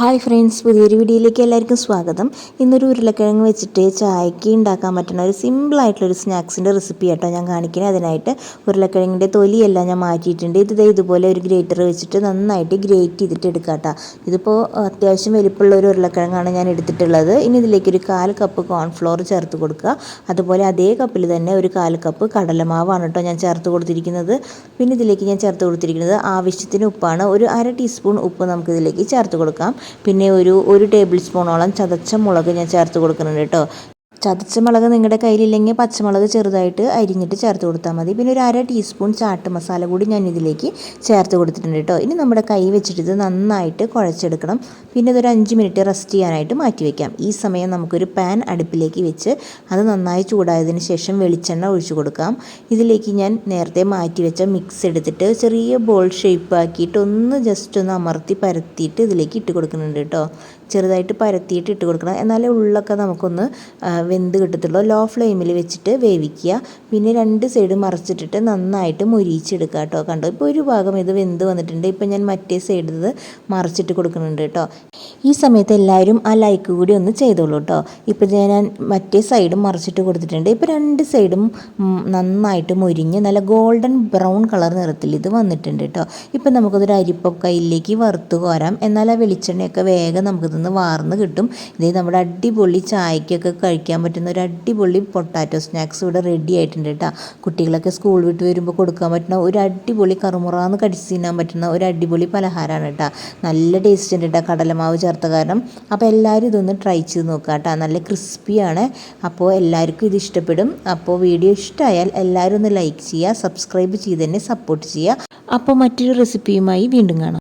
Hi friends പുതിയൊരു വീഡിയോയിലേക്ക് എല്ലാവർക്കും സ്വാഗതം. ഇന്നൊരു ഉരുളക്കിഴങ്ങ് വെച്ചിട്ട് ചായക്ക് ഉണ്ടാക്കാൻ പറ്റുന്ന ഒരു സിമ്പിളായിട്ടുള്ളൊരു സ്നാക്സിന്റെ റെസിപ്പി ആട്ടോ ഞാൻ കാണിക്കുന്നത് അതിനായിട്ട് ഉരുളക്കിഴങ്ങിന്റെ തൊലിയെല്ലാം ഞാൻ മാറ്റിയിട്ടുണ്ട്. ഇത് ഇതുപോലെ ഒരു ഗ്രേറ്റർ വെച്ചിട്ട് നന്നായിട്ട് ഗ്രേറ്റ് ചെയ്തിട്ട് എടുക്കാം കേട്ടോ ഇതിപ്പോൾ അത്യാവശ്യം വലിപ്പമുള്ള ഒരു ഉരുളക്കിഴങ്ങാണ് ഞാൻ എടുത്തിട്ടുള്ളത്. ഇനി ഇതിലേക്ക് ഒരു കാൽ കപ്പ് കോൺഫ്ലോർ ചേർത്ത് കൊടുക്കുക. അതുപോലെ അതേ കപ്പിൽ തന്നെ ഒരു കാൽ കപ്പ് കടലമാവാണ് കേട്ടോ ഞാൻ ചേർത്ത് കൊടുത്തിരിക്കുന്നത്. പിന്നെ ഇതിലേക്ക് ഞാൻ ചേർത്ത് കൊടുത്തിരിക്കുന്നത് ആവശ്യത്തിന് ഉപ്പാണ്. ഒരു അര ടീസ്പൂൺ ഉപ്പ് നമുക്കിതിലേക്ക് ചേർത്ത് കൊടുക്കാം. പിന്നെ ഒരു ഒരു ടേബിൾ സ്പൂണോളം ചതച്ച മുളക് ഞാൻ ചേർത്ത് കൊടുക്കുന്നുണ്ട് കേട്ടോ. ചതച്ച മുളക് നിങ്ങളുടെ കയ്യിലില്ലെങ്കിൽ പച്ചമുളക് ചെറുതായിട്ട് അരിഞ്ഞിട്ട് ചേർത്ത് കൊടുത്താൽ മതി. പിന്നെ ഒരു അര ടീസ്പൂൺ ചാട്ട് മസാല കൂടി ഞാൻ ഇതിലേക്ക് ചേർത്ത് കൊടുത്തിട്ടുണ്ട് കേട്ടോ. ഇനി നമ്മുടെ കൈ വെച്ചിട്ട് ഇത് നന്നായിട്ട് കുഴച്ചെടുക്കണം. പിന്നെ ഇതൊരു അഞ്ച് മിനിറ്റ് റെസ്റ്റ് ചെയ്യാനായിട്ട് മാറ്റി വയ്ക്കാം ഈ സമയം നമുക്കൊരു പാൻ അടുപ്പിലേക്ക് വെച്ച് അത് നന്നായി ചൂടായതിന് ശേഷം വെളിച്ചെണ്ണ ഒഴിച്ചു കൊടുക്കാം. ഇതിലേക്ക് ഞാൻ നേരത്തെ മാറ്റി വെച്ച മിക്സ് എടുത്തിട്ട് ചെറിയ ബോൾ ഷേപ്പ് ആക്കിയിട്ട് ഒന്ന് ജസ്റ്റ് ഒന്ന് അമർത്തി പരത്തിയിട്ട് ഇതിലേക്ക് ഇട്ട് കൊടുക്കുന്നുണ്ട് കേട്ടോ. ചെറുതായിട്ട് പരത്തിയിട്ട് ഇട്ട് കൊടുക്കണം. എന്നാലേ ഉള്ളൊക്കെ നമുക്കൊന്ന് വെന്ത് കിട്ടത്തുള്ളൂ. ലോ ഫ്ലെയിമിൽ വെച്ചിട്ട് വേവിക്കുക. പിന്നെ രണ്ട് സൈഡ് മറിച്ചിട്ടിട്ട് നന്നായിട്ട് മുരിയിച്ചെടുക്കുക കേട്ടോ. കണ്ടോ? ഇപ്പോൾ ഒരു ഭാഗം ഇത് വെന്ത് വന്നിട്ടുണ്ട്. ഇപ്പം ഞാൻ മറ്റേ സൈഡിൽ ഇത് മറിച്ചിട്ട് കൊടുക്കുന്നുണ്ട് കേട്ടോ. ഈ സമയത്ത് എല്ലാവരും ആ ലൈക്ക് കൂടി ഒന്ന് ചെയ്തോളൂ കേട്ടോ. ഇപ്പോൾ ഞാൻ മറ്റേ സൈഡും മറിച്ചിട്ട് കൊടുത്തിട്ടുണ്ട്. ഇപ്പോൾ രണ്ട് സൈഡും നന്നായിട്ട് മുരിഞ്ഞ് നല്ല ഗോൾഡൻ ബ്രൗൺ കളർ നിറത്തിൽ ഇത് വന്നിട്ടുണ്ട് കേട്ടോ. ഇപ്പം നമുക്കതൊരു അരിപ്പ കയ്യിലേക്ക് വറുത്ത് കോരാം. എന്നാൽ ആ വെളിച്ചെണ്ണയൊക്കെ വേഗം നമുക്കിതൊന്ന് വാർന്ന് കിട്ടും. ഇതേ നമ്മുടെ അടിപൊളി ചായക്കൊക്കെ കഴിക്കാൻ പറ്റുന്ന ഒരു അടിപൊളി പൊട്ടാറ്റോ സ്നാക്സ് ഇവിടെ റെഡി ആയിട്ടുണ്ട് കേട്ടോ. കുട്ടികളൊക്കെ സ്കൂൾ വിട്ട് വരുമ്പോൾ കൊടുക്കാൻ പറ്റുന്ന ഒരു അടിപൊളി കറുമുറാന്ന് കടിച്ച് തിന്നാൻ പറ്റുന്ന ഒരു അടിപൊളി പലഹാരമാണ് കേട്ടോ. നല്ല ടേസ്റ്റ് ഉണ്ട് കേട്ടോ കടലമാവ് ചേർത്ത കാരണം. അപ്പോൾ എല്ലാവരും ഇതൊന്ന് ട്രൈ ചെയ്ത് നോക്കുക കേട്ടോ. നല്ല ക്രിസ്പിയാണ് അപ്പോൾ എല്ലാവർക്കും ഇത് ഇഷ്ടപ്പെടും. അപ്പോൾ വീഡിയോ ഇഷ്ടമായാൽ എല്ലാവരും ഒന്ന് ലൈക്ക് ചെയ്യുക സബ്സ്ക്രൈബ് ചെയ്ത് തന്നെ സപ്പോർട്ട് ചെയ്യുക. അപ്പോൾ മറ്റൊരു റെസിപ്പിയുമായി വീണ്ടും കാണാം.